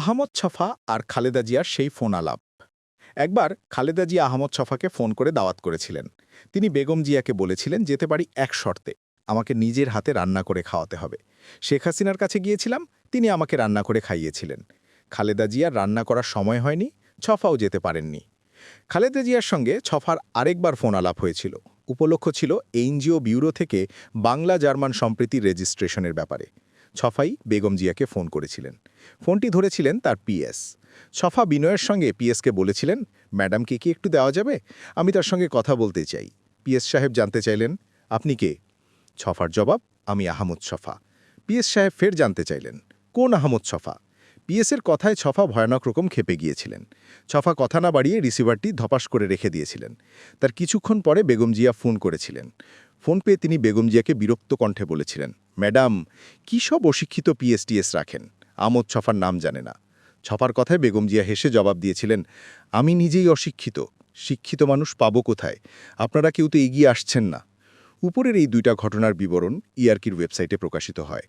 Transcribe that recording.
আহমদ ছফা আর খালেদা জিয়ার সেই ফোন আলাপ। একবার খালেদা জিয়া আহমদ ছফাকে ফোন করে দাওয়াত করেছিলেন। তিনি বেগম জিয়াকে বলেছিলেন, যেতে পারি এক শর্তে, আমাকে নিজের হাতে রান্না করে খাওয়াতে হবে। শেখ হাসিনার কাছে গিয়েছিলাম, তিনি আমাকে রান্না করে খাইয়েছিলেন। খালেদা জিয়ার রান্না করার সময় হয়নি, ছফাও যেতে পারেননি। খালেদা জিয়ার সঙ্গে ছফার আরেকবার ফোন আলাপ হয়েছিল। উপলক্ষ ছিল এনজিও ব্যুরো থেকে বাংলা জার্মান সম্প্রীতির রেজিস্ট্রেশনের ব্যাপারে। ছফাই বেগম জিয়াকে ফোন করেছিলেন। ফোনটি ধরেছিলেন তার পিএস ছফা বিনয়ের সঙ্গে পিএসকে বলেছিলেন ম্যাডামকে কি একটু দেওয়া যাবে? আমি তার সঙ্গে কথা বলতে চাই। পিএস সাহেব জানতে চাইলেন, আপনি কে? ছফার জবাব, আমি আহমদ ছফা। পিএস সাহেব ফের জানতে চাইলেন, কোন আহমদ ছফা? পিএসের কথায় ছফা ভয়ানক রকম খেপে গিয়েছিলেন। ছফা কথা না বাড়িয়ে রিসিভারটি ধপাস করে রেখে দিয়েছিলেন। তার কিছুক্ষণ পরে বেগম জিয়া ফোন করেছিলেন। ফোন পেয়ে তিনি বেগম জিয়াকে বিরক্ত কণ্ঠে বলেছিলেন, ম্যাডাম, কী সব অশিক্ষিত পিএসটিএস রাখেন? আমোদ ছফার নাম জানে না। ছফার কথায় বেগম জিয়া হেসে জবাব দিয়েছিলেন, আমি নিজেই অশিক্ষিত। শিক্ষিত মানুষ পাবো কোথায়? আপনারা কেউ তো এগিয়ে আসছেন না। উপরের এই দুইটা ঘটনার বিবরণ ইআরকির ওয়েবসাইটে প্রকাশিত হয়।